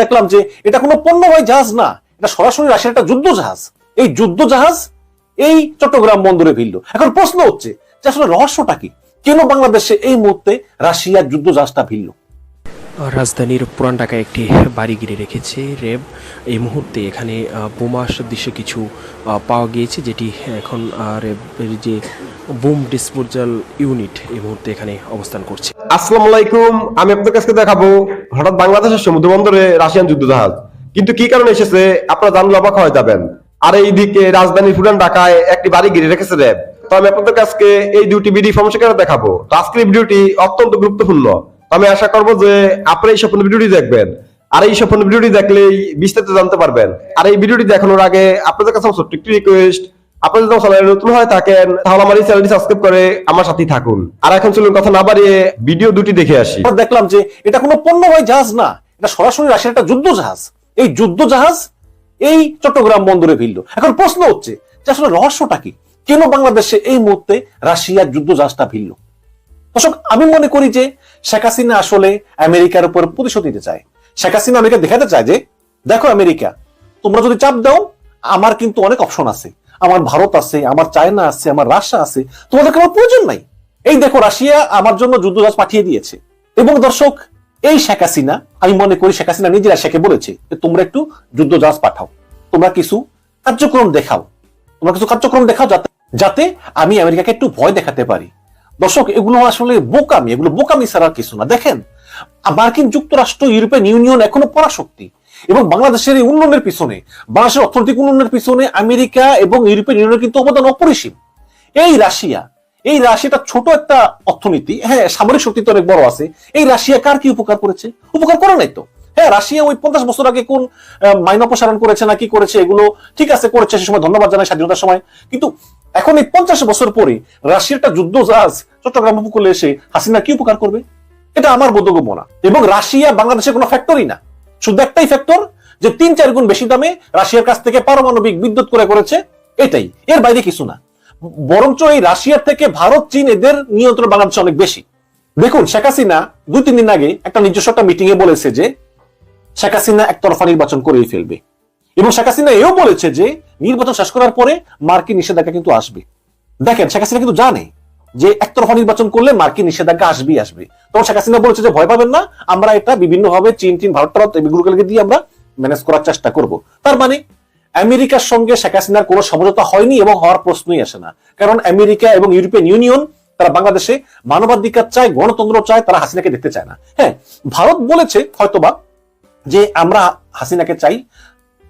দেখলাম যে এটা কোনো পণ্যবাহী জাহাজ না, এটা সরাসরি রাশিয়ার একটা যুদ্ধ জাহাজ। এই যুদ্ধ জাহাজ এই চট্টগ্রাম বন্দরে ভিড়ল। এখন প্রশ্ন হচ্ছে যে আসলে রহস্যটা কি? কেন বাংলাদেশে এই মুহূর্তে রাশিয়ার যুদ্ধ জাহাজটা ভিড়ল? রাজধানীর পুরান ঢাকায় একটি বাড়ি গিরে রেখেছে র্যাব এই মুহূর্তে এখানে বোমা সদৃশ্য কিছু পাওয়া গিয়েছে, যেটি এখন র্যাবের যে বুম ডিসপোজাল ইউনিট এই মুহূর্তে এখানে অবস্থান করছে। আসসালামু আলাইকুম, আমি আপনাদের কাছে দেখাবো হঠাৎ বাংলাদেশের সমুদ্র বন্দরে রাশিয়ান যুদ্ধ জাহাজ কিন্তু কি কারণে এসেছে, আপনারা জানলে অবাক হয়ে যাবেন। আর এইদিকে রাজধানী পুরান ঢাকায় একটি বাড়ি ঘিরে রেখেছে র্যাব। তো আমি আপনাদের কাছে এই দুটি ভিডিও ইনফরমেশন দেখাবো। তো আজকের এই ভিডিওটি অত্যন্ত গুরুত্বপূর্ণ। তো আমি আশা করব যে আপনারা এই সম্পূর্ণ ভিডিওটি দেখবেন। আর এই সম্পূর্ণ ভিডিওটি দেখলেই বিস্তারিত জানতে পারবেন। আর এই ভিডিওটি দেখানোর আগে আপনাদের কাছে একটি রিকোয়েস্ট আপনি যদি চ্যানেলে নতুন হয়ে থাকেন, তাহলে আমার এই চ্যানেলটি সাবস্ক্রাইব করে আমার সাথেই থাকুন। আর এখন চলুন কথা না বাড়িয়ে ভিডিও দুটি দেখে আসি। দেখলাম যে এটা কোনো পণ্যবাহী জাহাজ না, এটা সরাসরি রাশিয়ার একটা যুদ্ধ জাহাজ। এই যুদ্ধ জাহাজ এই চট্টগ্রাম বন্দরে ভিড়ল এখন প্রশ্ন হচ্ছে যে আসলে রহস্যটা কি? কেন বাংলাদেশে এই মুহূর্তে রাশিয়ার যুদ্ধ জাহাজটা ভিড়ল দর্শক, আমি মনে করি যে শেখ হাসিনা আসলে আমেরিকার উপর প্রতিশোধ নিতে চায়। শেখ হাসিনা আমেরিকা দেখাতে চায় যে, দেখো আমেরিকা, তোমরা যদি চাপ দাও, আমার কিন্তু অনেক অপশন আছে। আমার ভারত আছে, আমার চায়না আছে, আমার রাশিয়া আছে তোমাদের কোনো প্রয়োজন নাই। এই দেখো, রাশিয়া আমার জন্য যুদ্ধজাহাজ পাঠিয়ে দিয়েছে। এবং দর্শক, এই শেখ হাসিনা, আমি মনে করি শেখ হাসিনা নিজে রাশিয়াকে বলেছে তোমরা একটু যুদ্ধজাহাজ পাঠাও। তোমরা কিছু কার্যক্রম দেখাও। তোমরা কিছু কার্যক্রম দেখাও যাতে যাতে আমি আমেরিকাকে একটু ভয় দেখাতে পারি। দর্শক, এগুলো আসলে বোকামি, এগুলো বোকামি ছাড়া কিছু না। দেখেন, মার্কিন যুক্তরাষ্ট্র, ইউরোপিয়ান ইউনিয়ন এখনও পরাশক্তি। এবং বাংলাদেশের এই উন্নয়নের পিছনে, বাংলাদেশের অর্থনৈতিক উন্নয়নের পিছনে আমেরিকা এবং ইউরোপিয়ান ইউনিয়নের কিন্তু অবদান অপরিসীম। এই রাশিয়া, এই রাশিয়াটা ছোট একটা অর্থনীতি হ্যাঁ সামরিক শক্তি তো অনেক বড় আছে। এই রাশিয়া কার কি উপকার করেছে? উপকার করে নাই তো। হ্যাঁ রাশিয়া ওই পঞ্চাশ বছর আগে কোন মাইন অপসারণ করেছে না কি করেছে, এগুলো ঠিক আছে, করেছে সে সময়, ধন্যবাদ জানাই স্বাধীনতার সময়। কিন্তু এখন এই পঞ্চাশ বছর পরে রাশিয়ার একটা যুদ্ধ জাহাজ চট্টগ্রাম উপকূলে এসে হাসিনা কি উপকার করবে? এটা আমার বোধগম্য না। এবং রাশিয়া বাংলাদেশের কোনো ফ্যাক্টরি না। শুধু একটাই ফ্যাক্টর যে তিন চার গুণ বেশি দামে রাশিয়ার কাছ থেকে পারমাণবিক বিদ্যুৎ করে করেছে এটাই। এর বাইরে কিছু না। বরঞ্চ এই রাশিয়ার থেকে ভারত, চীন এদের নিয়ন্ত্রণ বাংলাদেশে অনেক বেশি। দেখুন, শেখ হাসিনা দুই, তিন দিন আগে একটা নিজস্ব একটা মিটিং এ বলেছে যে শেখ হাসিনা একতরফা নির্বাচন করেই ফেলবে। এবং শেখ হাসিনা এও বলেছে যে নির্বাচন শেষ করার পরে মার্কিন নিষেধাজ্ঞা কিন্তু আসবে। দেখেন, শেখ হাসিনা কিন্তু জানে যে একতরফা নির্বাচন করলে মার্কিন নিষেধাজ্ঞা আসবেই আসবে। তখন শেখ হাসিনা বলেছে যে, ভয় পাবেন না, আমরা এটা বিভিন্ন ভাবে চীন চীন, ভারত টারত এগুলোকে দিয়ে আমরা ম্যানেজ করার চেষ্টা করব। তার মানে আমেরিকার সঙ্গে শেখ হাসিনার কোনো সমঝোতা হয়নি এবং হওয়ার প্রশ্নই আসে না। কারণ আমেরিকা এবং ইউরোপিয়ান ইউনিয়ন, তারা বাংলাদেশে মানবাধিকার চায়, গণতন্ত্র চায়, তারা হাসিনাকে দেখতে চায় না। হ্যাঁ ভারত বলেছে হয়তোবা যে, আমরা হাসিনাকে চাই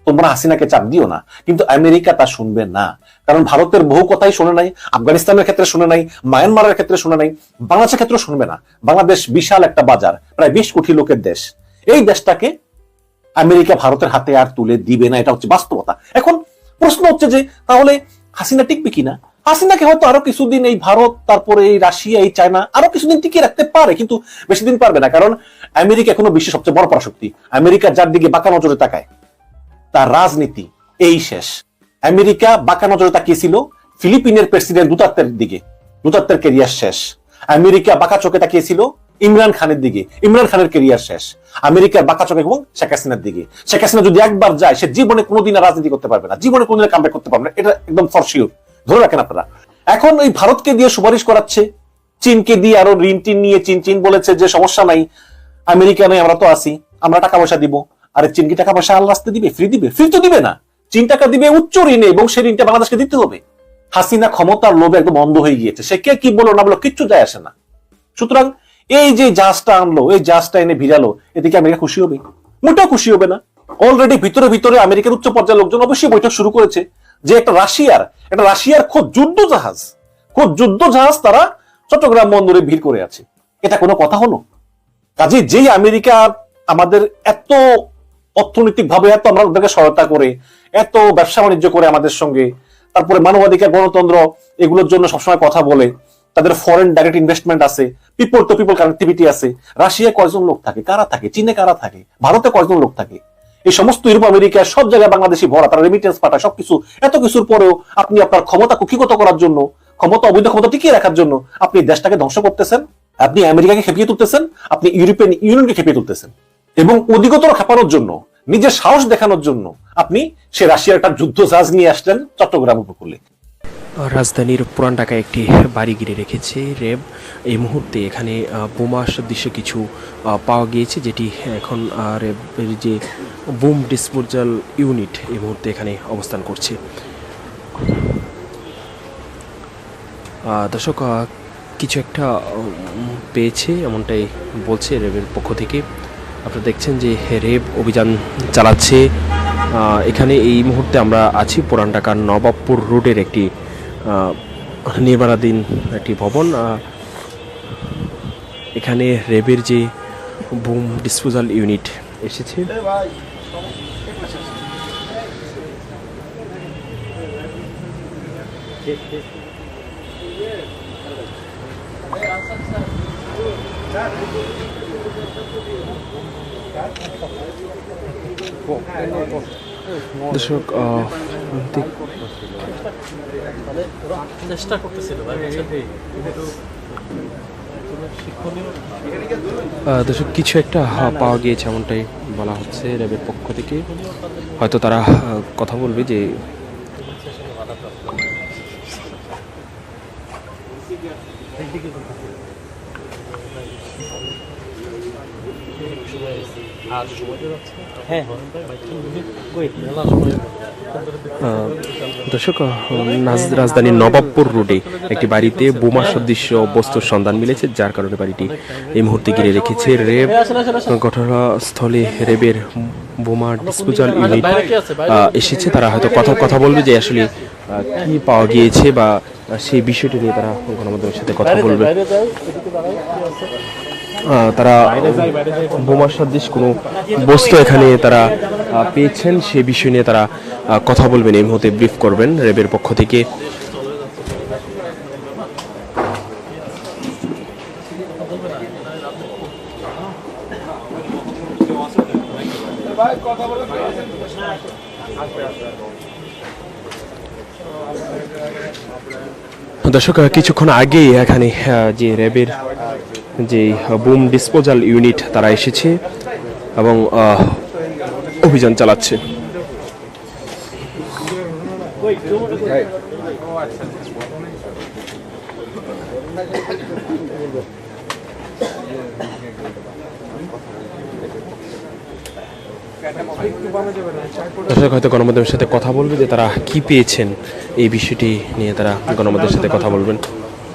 তোমরা হাসিনাকে চাপ দিও না। কিন্তু আমেরিকা তা শুনবে না। কারণ ভারতের বহু কথাই শুনে নাই, আফগানিস্তানের ক্ষেত্রে শুনে নাই, মায়ানমারের ক্ষেত্রে শুনে নাই, বাংলাদেশের ক্ষেত্রে শুনবে না। বাংলাদেশ বিশাল একটা বাজার, প্রায় বিশ কোটি লোকের দেশ। এই দেশটাকে আমেরিকা ভারতের হাতে আর তুলে দিবে না, এটা হচ্ছে বাস্তবতা। এখন প্রশ্ন হচ্ছে যে, তাহলে হাসিনা টিকবে কিনা? হাসিনাকে হয়তো আরও কিছুদিন এই ভারত, তারপরে এই রাশিয়া, এই চায়না আরও কিছুদিন টিকিয়ে রাখতে পারে, কিন্তু বেশি দিন পারবে না। কারণ আমেরিকা এখনও বিশ্বের সবচেয়ে বড় পরাশক্তি। আমেরিকা যার দিকে বাঁকা নজরে তাকায়। তার রাজনীতি এই শেষ। আমেরিকা বাঁকা নজরে তাকিয়েছিল, ফিলিপিনের প্রেসিডেন্ট দুতাত্তের দিকে, দুতাত্তের কেরিয়ার শেষ। আমেরিকা বাঁকা চোখে তাকিয়েছিল, ইমরান খানের দিকে, ইমরান খানের কেরিয়ার শেষ। আমেরিকার বাঁকা চোখে এবং শেখ হাসিনার দিকে। শেখ হাসিনা যদি একবার যায়, সে জীবনে কোনোদিন রাজনীতি করতে পারবে না, জীবনে কোনোদিন কামব্যাক করতে পারবে না, এটা একদম ফর শিওর ধরে রাখেন আপনারা। এখন ওই ভারতকে দিয়ে সুপারিশ করাচ্ছে, চীনকে দিয়ে আরও ঋণ টিন নিয়ে চীন চীন বলেছে যে সমস্যা নাই, আমেরিকা নেই আমরা তো আছি, আমরা টাকা পয়সা দিব। আরে চীন কি টাকা পয়সা আল্লাহ রাস্তে দিবে? ফ্রি দিবে? ফ্রি তো দিবে না। চীন টাকা দিবে উচ্চ ঋণে এবং সেই ঋণটা বাংলাদেশকে দিতে হবে। হাসিনা ক্ষমতার লোভে একদম অন্ধ হয়ে গিয়েছে। সে কে কি বলো না বলো কিচ্ছু যায় আসে না। সুতরাং এই যে জাহাজটা আনলো, এই জাহাজটা এনে ভিড়ালো, এদিকে আমেরিকা খুশি হবে? মোটেও খুশি হবে না। অলরেডি ভিতরে ভিতরে আমেরিকার উচ্চ পর্যায়ের লোকজন অবশ্যই বৈঠক শুরু করেছে যে একটা রাশিয়ার একটা রাশিয়ার খুব যুদ্ধ জাহাজ খুব যুদ্ধ জাহাজ তারা চট্টগ্রাম বন্দরে ভিড় করে আছে। এটা কোনো কথা হলো? কাজে যেই আমেরিকা আমাদের এত অর্থনৈতিক ভাবে এত আমরা ওদেরকে সহায়তা করে, এত ব্যবসা বাণিজ্য করে আমাদের সঙ্গে। তারপরে মানবাধিকার, গণতন্ত্র, এগুলোর জন্য সবসময় কথা বলে। তাদের ফরেন ডাইরেক্ট ইনভেস্টমেন্ট আছে পিপল টু পিপল কানেক্টিভিটি আছে। রাশিয়ায় কয়জন লোক থাকে? কারা থাকে? চীনে কারা থাকে? ভারতে কয়জন লোক থাকে? এই সমস্ত ইউরোপ, আমেরিকা, সব জায়গায় বাংলাদেশি ভরা, তারা রেমিটেন্স পাঠায়, সবকিছু। এত কিছুর পরেও আপনি আপনার ক্ষমতা কুক্ষিগত করার জন্য, ক্ষমতা অবৈধ ক্ষমতা টিকিয়ে রাখার জন্য আপনি দেশটাকে ধ্বংস করতেছেন, আপনি আমেরিকাকে খেপিয়ে তুলতেছেন, আপনি ইউরোপিয়ান ইউনিয়নকে খেপিয়ে তুলতেছেন। এবং অধিকতর খেপানোর জন্য, নিজের সাহস দেখানোর জন্য আপনি সে রাশিয়ার একটা যুদ্ধ জাহাজ নিয়ে আসলেন চট্টগ্রাম উপকূলে। রাজধানীর পুরান ঢাকায় একটি বাড়ি ঘিরে রেখেছে র্যাব এই মুহূর্তে এখানে বোমা সদৃশ্য কিছু পাওয়া গিয়েছে যেটি এখন র্যাবের যে বুম ডিসপোজাল ইউনিট এই মুহূর্তে এখানে অবস্থান করছে। দর্শক কিছু একটা পেয়েছে এমনটাই বলছে র্যাবের পক্ষ থেকে। আপনারা দেখছেন যে রেব অভিযান চালাচ্ছে। এখানে এই মুহূর্তে আমরা আছি পুরান ঢাকার নবাবপুর রোডের একটি নির্মাণাধীন একটি ভবন। এখানে রেবের যে বুম ডিসপোজাল ইউনিট এসেছে। দর্শক চেষ্টা করতেছিল? আহ, দর্শক কিছু একটা পাওয়া গিয়েছে এমনটাই বলা হচ্ছে র্যাবের পক্ষ থেকে হয়তো তারা কথা বলবে যে তো যাচ্ছে হ্যাঁ কই মেলা সময় আহ, দর্শক আহ, রাজধানীর নবাবপুর রোডে একটি বাড়িতে বোমা সদৃশ্য বস্তুর সন্ধান মিলেছে যার কারণে বাড়িটি এই মুহূর্তে ঘিরে রেখেছে রেব ঘটনাস্থলে রেবের বোমা ডিসপোজাল ইউনিট এসেছে। তারা হয়তো কথা কথা বলবে যে আসলে কি পাওয়া গিয়েছে বা সেই বিষয়টি নিয়ে তারা গণমাধ্যমের সাথে কথা বলবে। তারা বোমা সদৃশ কোনো বস্তু এখানে তারা পেয়েছেন, সে বিষয় নিয়ে তারা কথা বলবেন। এই মুহূর্তে ব্রিফ করবেন র্যাবের পক্ষ থেকে। দর্শক কিছুক্ষণ আগেই এখানে যে র্যাবের যে বুম ডিসপোজাল ইউনিট তারা এসেছে এবং অভিযান চালাচ্ছে। দর্শক, হয়তো গণমাধ্যমের সাথে কথা বলবে যে তারা কি পেয়েছেন, এই বিষয়টি নিয়ে তারা গণমাধ্যমের সাথে কথা বলবেন।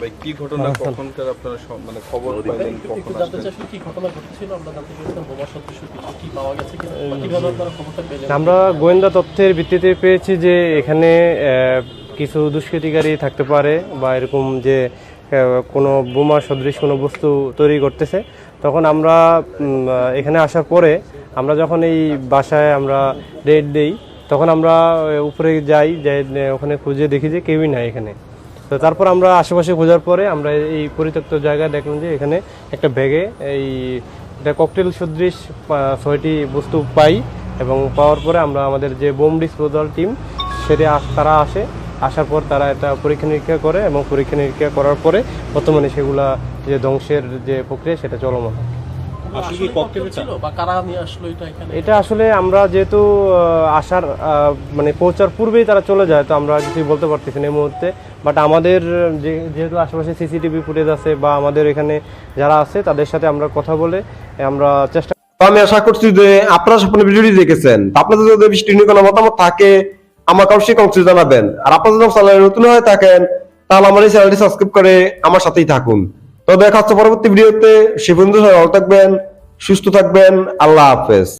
ভাই কি ঘটনা? কখনকার আপনারা মানে খবর পাইলেন কখন জানতে আসলেন? কি ঘটনা ঘটেছিল? আমরা জানতে চাইছিলাম বোমা সদৃশ্য কি পাওয়া গেছে কীভাবে আপনারা খবরটা পেলেন? আমরা গোয়েন্দা তথ্যের ভিত্তিতে পেয়েছি যে এখানে কিছু দুষ্কৃতিকারী থাকতে পারে বা এরকম যে কোনো বোমা সদৃশ কোনো বস্তু তৈরি করতেছে। তখন আমরা এখানে আসার পরে আমরা যখন এই বাসায় আমরা রেড দেই তখন আমরা উপরে যাই যাই ওখানে খুঁজে দেখি যে কেউই নাই এখানে। তো তারপর আমরা আশেপাশে খোঁজার পরে আমরা এই পরিত্যক্ত জায়গায় দেখলাম যে এখানে একটা ব্যাগে এই এটা ককটেল সদৃশ ছয়টি বস্তু পাই এবং পাওয়ার পরে আমরা আমাদের যে বোম ডিসপোজাল টিম সেটা আস- তারা আসে। আসার পর তারা এটা পরীক্ষা নিরীক্ষা করে এবং পরীক্ষা নিরীক্ষা করার পরে বর্তমানে সেগুলা যে ধ্বংসের যে প্রক্রিয়া সেটা চলমান। আসলে কি ককটেল ছিল বা কারা নিয়ে আসলো এটা আসলে আমরা যেহেতু আসার মানে পৌঁছার পূর্বেই তারা চলে যায় তো আমরা কিছুই বলতে পারতেছি না এই মুহূর্তে। বাট আমাদের যেহেতু আশেপাশে সিসিটিভি ফুটেজ আছে বা আমাদের এখানে যারা আছে, তাদের সাথে আমরা কথা বলে আমরা চেষ্টা তো আমি আশা করছি যে আপনারা সম্পূর্ণ ভিডিওটি দেখেছেন। আপনাদের যদি বৃষ্টি নিয়ে কোনো মতামত থাকে, আমাকে অবশ্যই কমেন্টে জানাবেন। আর আপনারা যদি চ্যানেলে নতুন হয়ে থাকেন, তাহলে আমার এই চ্যানেলটি সাবস্ক্রাইব করে আমার সাথেই থাকুন। তো দেখা হচ্ছে পরবর্তী ভিডিওতে। সে পর্যন্ত ভালো থাকবেন, সুস্থ থাকবেন, আল্লাহ হাফেজ।